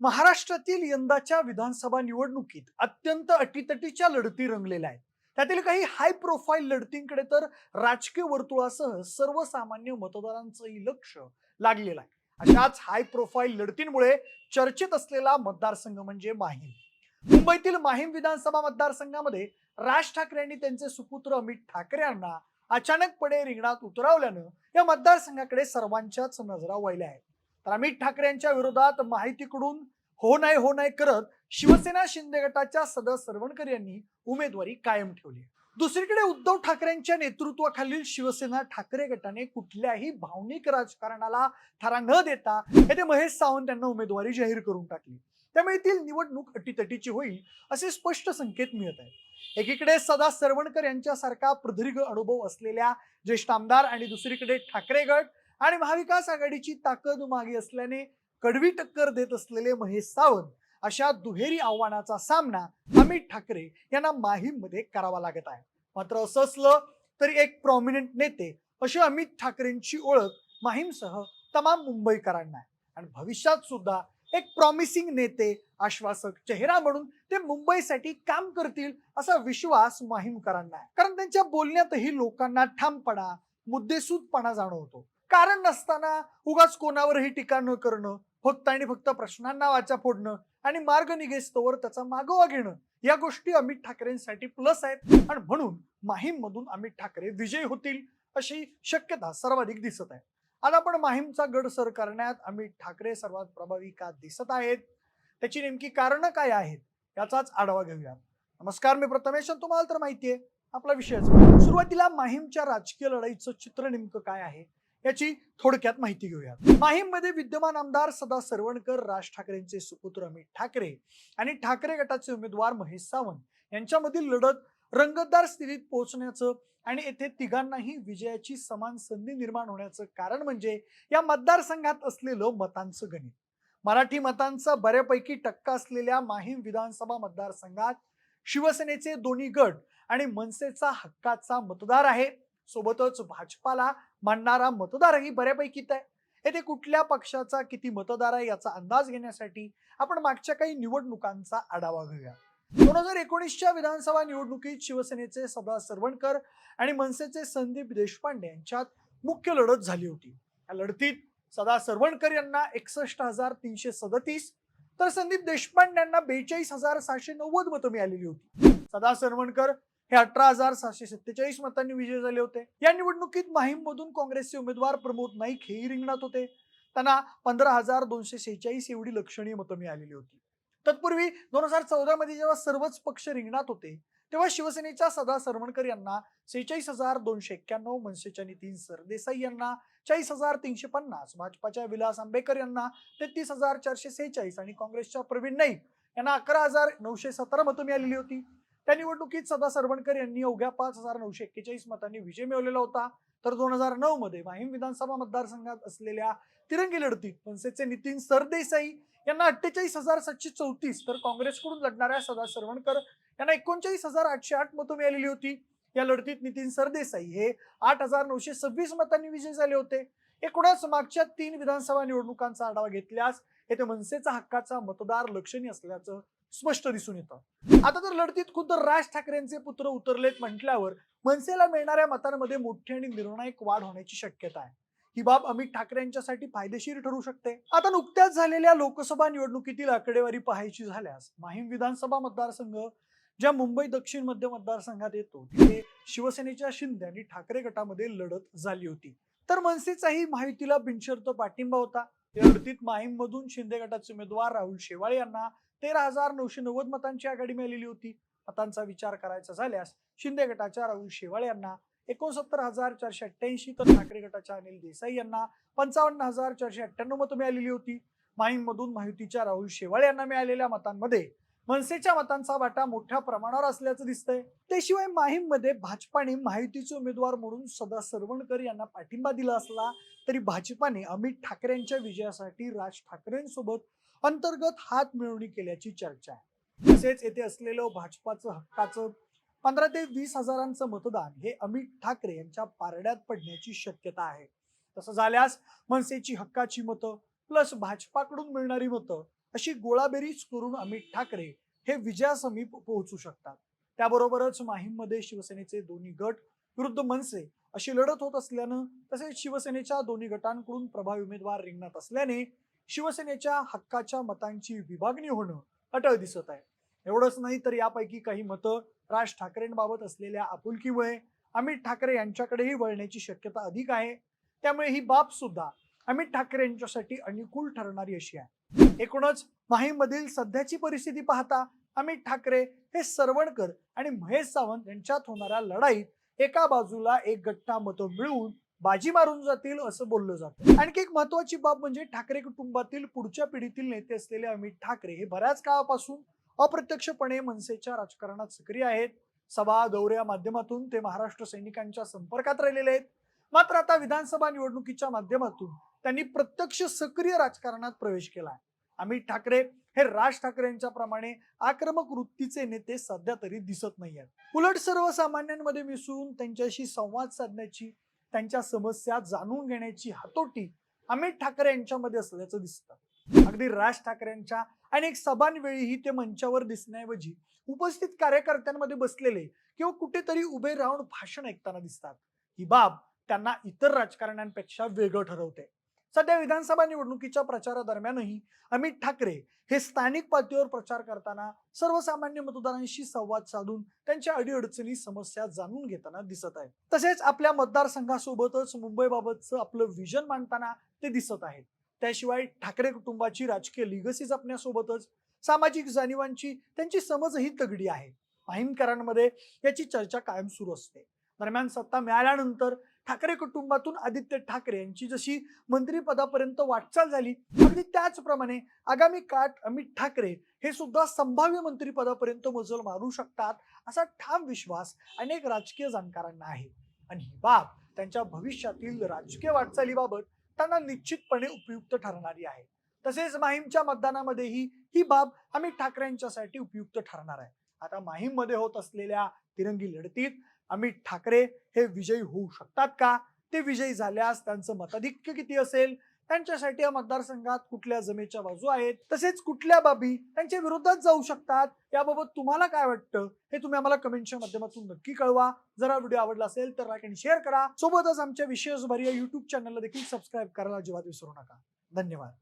महाराष्ट्रातील यंदाच्या विधानसभा निवडणुकीत अत्यंत अटीतटीच्या लढती रंगलेल्या आहेत. त्यातील काही हाय प्रोफाईल लढतींकडे तर राजकीय वर्तुळासह सर्वसामान्य मतदारांचंही लक्ष लागलेलं आहे. अशाच हाय प्रोफाईल लढतींमुळे चर्चेत असलेला मतदारसंघ म्हणजे माहीम. मुंबईतील माहीम विधानसभा मतदारसंघामध्ये राज ठाकरे यांनी त्यांचे सुपुत्र अमित ठाकरे यांना अचानकपणे रिंगणात उतरवल्यानं या मतदारसंघाकडे सर्वांच्याच नजरा वळल्या आहेत. तर अमित ठाकरे यांच्या विरोधात माहितीकडून हो नाही हो नाही करत शिवसेना शिंदे गटाच्या सदा सरवणकर यांनी उमेदवारी कायम ठेवली दुसरीकडे उद्धव ठाकरेंच्या नेतृत्वाखालील शिवसेना ठाकरे गटाने कुठल्याही भावनिक राजकारणाला थारा न देता येथे महेश सावंत यांना उमेदवारी जाहीर करून टाकली. त्यामुळे येथील निवडणूक अटीतटीची होईल असे स्पष्ट संकेत मिळत आहेत. एकीकडे सदा सरवणकर यांच्यासारखा प्रदीर्घ अनुभव असलेल्या ज्येष्ठ आमदार आणि दुसरीकडे ठाकरे गट आणि महाविकास आघाडीची ताकद मागे असल्याने कडवी टक्कर देत असलेले महेश सावंत अशा दुहेरी आव्हानाचा सामना अमित ठाकरे यांना माहीममध्ये करावा लागत आहे. मात्र असं असलं तरी एक प्रॉमिनंट नेते अशी अमित ठाकरेंची ओळख माहीमसह तमाम मुंबईकरांना आहे. आणि भविष्यात सुद्धा एक प्रॉमिसिंग नेते आश्वासक चेहरा म्हणून ते मुंबईसाठी काम करतील असा विश्वास माहीमकरांना आहे. कारण त्यांच्या बोलण्यातही लोकांना ठामपणा मुद्देसूदपणा जाणवतो. कारण नसताना उगाच कोणावरही टीका न करणं फक्त आणि फक्त प्रश्नांना वाचा फोडणं आणि मार्ग निघेस्तोवर त्याचा मागोवा घेणं या गोष्टी अमित ठाकरेंसाठी प्लस आहेत. आणि म्हणून माहीम मधून अमित ठाकरे विजयी होतील अशी शक्यता सर्वाधिक दिसत आहे. आता आपण माहीमचा गड सर करण्यात अमित ठाकरे सर्वात प्रभावी का दिसत आहेत? त्याची नेमकी कारणं काय आहेत? याचाच आढावा घेऊया. नमस्कार मी प्रथमेश तुम्हाला तर माहिती आहे आपला विषयच. सुरुवातीला माहीमच्या राजकीय लढाईचं चित्र नेमकं काय आहे? याची थोडक्यात माहिती घेऊया माहीममध्ये विद्यमान आमदार सदा सरवणकर राज ठाकरेंचे सुपुत्र अमित ठाकरे आणि ठाकरे गटाचे उमेदवार महेश सावंत यांच्यामधील लढत रंगतदार स्थितीत पोहोचण्याचं आणि येथे तिघांनाही विजयाची समान संधी निर्माण होण्याचं कारण म्हणजे या मतदारसंघात असलेलं मतांचं गणित. मराठी मतांचा बऱ्यापैकी टक्का असलेल्या माहीम विधानसभा मतदारसंघात शिवसेनेचे दोन्ही गट आणि मनसेचा हक्काचा मतदार आहे. सोबतच भाजपाला मानणारा मतदारही बऱ्यापैकीच आहे. येथे कुठल्या पक्षाचा किती मतदार आहे याचा अंदाज घेण्यासाठी आपण मागच्या काही निवडणुकांचा आढावा घेऊया. दोन हजार एकोणीसच्या विधानसभा निवडणुकीत शिवसेनेचे सदा सरवणकर आणि मनसेचे संदीप देशपांडे यांच्यात मुख्य लढत झाली होती. या लढतीत सदा सरवणकर यांना एकसष्ट हजार तीनशे सदतीस तर संदीप देशपांडे यांना बेचाळीस हजार सहाशे नव्वद मतं मिळालेली होती. सदा सरवणकर हे अठरा हजार सहाशे सत्तेचाळीस मतांनी विजय झाले होते. या निवडणुकीत माहीम मधून काँग्रेसचे उमेदवार प्रमोद नाईक हेही रिंगणात होते. त्यांना पंधरा हजार दोनशे सेहेचाळीस एवढी लक्षणीय मतं मिळालेली होती. तत्पूर्वी दोन हजार चौदा मध्ये जेव्हा सर्वच पक्ष रिंगणात होते तेव्हा शिवसेनेच्या सदा सरवणकर यांना सेहेचाळीस हजार दोनशे एक्क्याण्णव मनसेच्या नितीन सरदेसाई यांना चाळीस हजार तीनशे पन्नास भाजपाच्या विलास आंबेकर यांना तेहतीस हजार चारशे सेहेचाळीस आणि काँग्रेसच्या प्रवीण नाईक यांना अकरा हजार नऊशे सतरा मतं मिळालेली होती. त्या निवडणुकीत सदा सरवणकर यांनी अवघ्या पाच हजार नऊशे एक्केचाळीस मतांनी विजय मिळवलेला होता. तर दोन हजार नऊ मध्ये माहीम विधानसभा मतदारसंघात असलेल्या तिरंगी लढतीत मनसेचे नितीन सरदेसाई यांना अठ्ठेचाळीस हजार सातशे चौतीस तर काँग्रेसकडून लढणाऱ्या सदा सरवणकर यांना एकोणचाळीस हजार आठशे आठ मतं मिळालेली होती. या लढतीत नितीन सरदेसाई हे आठ हजार नऊशे सव्वीस मतांनी विजयी झाले होते. एकूणच मागच्या तीन विधानसभा निवडणुकांचा आढावा घेतल्यास येथे मनसेचा हक्काचा मतदार लक्षणीय असल्याचं स्पष्ट दिसून येतं. आता तर लढतीत खुद्द राज ठाकरेंचे पुत्र उतरलेत म्हटल्यावर मनसेला मिळणाऱ्या मतांमध्ये मोठी आणि निर्णायक वाढ होण्याची शक्यता आहे. ही बाब अमित ठाकरे यांच्यासाठी फायदेशीर ठरू शकते. आता नुकत्याच झालेल्या लोकसभा निवडणुकीतील आकडेवारी पाहायची झाल्यास माहीम विधानसभा मतदारसंघ ज्या मुंबई दक्षिण मध्य मतदारसंघात येतो तिथे शिवसेनेच्या शिंदे आणि ठाकरे गटामध्ये लढत झाली होती. तर मनसेचाही महायुतीला बिनशर्त पाठिंबा होता. या लढतीत माहीम मधून शिंदे गटाचे उमेदवार राहुल शेवाळे यांना तेरा हजार नऊशे नव्वद मतांची आघाडी मिळालेली होती. मतांचा विचार करायचा झाल्यास शिंदे गटाच्या राहुल शेवाळे यांना एकोणसत्तर हजार चारशे अठ्ठ्याऐंशी तर ठाकरे गटाच्या अनिल देसाई यांना पंचावन्न हजार चारशे अठ्ठ्याण्णव मतं मिळालेली होती. माहीममधून माहितीच्या राहुल शेवाळे यांना मिळालेल्या मतांमध्ये मनसेच्या मतांचा वाटा मोठ्या प्रमाणावर असल्याचं दिसतंय. त्याशिवाय माहीममध्ये भाजपाने माहितीचे उमेदवार म्हणून सदा सरवणकर यांना पाठिंबा दिला असला तरी भाजपाने अमित ठाकरे यांच्या विजयासाठी राज ठाकरेंसोबत अंतर्गत हात मिळवणी केल्याची चर्चा आहे. तसेच येथे असलेलं भाजपाचं हक्काचं पंधरा ते वीस हजारांचं मतदान हे अमित ठाकरे यांच्या पारड्यात पडण्याची शक्यता आहे. तसं झाल्यास मनसेची हक्काची मतं प्लस भाजपाकडून मिळणारी मतं अशी गोळाबेरीज करून अमित ठाकरे हे विजयासमीप पोहोचू शकतात. त्याबरोबरच माहीममध्ये शिवसेनेचे दोन्ही गट विरुद्ध मनसे अशी लढत होत असल्यानं तसेच शिवसेनेच्या दोन्ही गटांकडून प्रभावी उमेदवार रिंगणात असल्याने शिवसेनेच्या हक्काच्या मतांची विभागणी होणं अटळ दिसत आहे. एवढंच नाही तर यापैकी काही मतं राज ठाकरेंबाबत असलेल्या आपुलकीमुळे अमित ठाकरे यांच्याकडेही वळण्याची शक्यता अधिक आहे. त्यामुळे ही बाब सुद्धा अमित ठाकरे यांच्यासाठी अनुकूल ठरणारी अशी आहे. एकूणच माहीमधील सध्याची परिस्थिती पाहता अमित ठाकरे हे सरवणकर आणि महेश सावंत यांच्यात होणाऱ्या लढाईत एका बाजूला एक गट्टा मतं मिळवून बाजी मारून जातील असं बोललं जातं. आणखी एक महत्वाची बाब म्हणजे ठाकरे कुटुंबातील पुढच्या पिढीतील नेते असलेले अमित ठाकरे हे बऱ्याच काळापासून अप्रत्यक्षपणे मनसेच्या राजकारणात सक्रिय आहेत. सभा दौऱ्या माध्यमातून ते महाराष्ट्र सैनिकांच्या संपर्कात राहिलेले आहेत. मात्र आता विधानसभा निवडणुकीच्या माध्यमातून त्यांनी प्रत्यक्ष सक्रिय राजकारणात प्रवेश केला आहे. अमित ठाकरे हे राज ठाकरे प्रमाणे आक्रमक वृत्तीचे नेते सध्या तरी दिसत नाही आहेत उलट सर्वसामान्यांमध्ये मिसळून त्यांच्याशी संवाद साधण्याची त्यांच्या समस्या जाणून घेण्याची हातोटी अमित ठाकरे यांच्यामध्ये असल्याचं दिसतं. अगदी राज ठाकरेंच्या अनेक सभांवेळीही ते मंचावर दिसण्याऐवजी उपस्थित कार्यकर्त्यांमध्ये बसलेले किंवा कुठेतरी उभे राहून भाषण ऐकताना दिसतात. ही बाब त्यांना इतर राजकारण्यांपेक्षा वेगळं ठरवते. सध्या विधानसभा निवडणुकीच्या प्रचारादरम्यानही अमित ठाकरे हे स्थानिक पातळीवर प्रचार करताना सर्वसामान्य मतदारांशी संवाद साधून त्यांच्या अडीअडचणी समस्या जाणून घेताना दिसत आहेत. तसेच आपल्या मतदारसंघासोबतच मुंबईबाबतचं आपलं विजन मांडताना ते दिसत आहेत. त्याशिवाय ठाकरे कुटुंबाची राजकीय लिगसी जपण्यासोबतच सामाजिक जाणीवांची त्यांची समजही तगडी आहे. माहीमकरांमध्ये याची चर्चा कायम सुरू असते. दरम्यान सत्ता मिळाल्यानंतर ठाकरे कुटुंबातून आदित्य ठाकरे यांची जशी मंत्रिपदापर्यंत वाटचाल झाली अगदी त्याचप्रमाणे आगामी काळात अमित ठाकरे हे सुद्धा संभाव्य मंत्रिपदापर्यंत मजल मारू शकतात असा ठाम विश्वास अनेक राजकीय जाणकारांना आहे. आणि ही बाब त्यांच्या भविष्यातील राजकीय वाटचालीबाबत त्यांना निश्चितपणे उपयुक्त ठरणारी आहे. तसेच माहीमच्या मतदानामध्येही ही बाब अमित ठाकरे यांच्यासाठी उपयुक्त ठरणार आहे. आता माहीममध्ये होत असलेल्या तिरंगी लढतीत अमित ठाकरे हे विजयी होऊ शकतात का? ते विजयी झाल्यास त्यांचं मताधिक्य किती असेल? त्यांच्यासाठी या मतदारसंघात कुठल्या जमेच्या बाजू आहेत? तसेच कुठल्या बाबी त्यांच्या विरोधात जाऊ शकतात? याबाबत तुम्हाला काय वाटतं? हे तुम्ही आम्हाला कमेंटच्या माध्यमातून नक्की कळवा. जर हा व्हिडिओ आवडला असेल तर लाईक आणि शेअर करा. सोबतच आमच्या विशेष भरी या युट्यूब चॅनलला देखील सबस्क्राईब करायला अजिबात विसरू नका. धन्यवाद.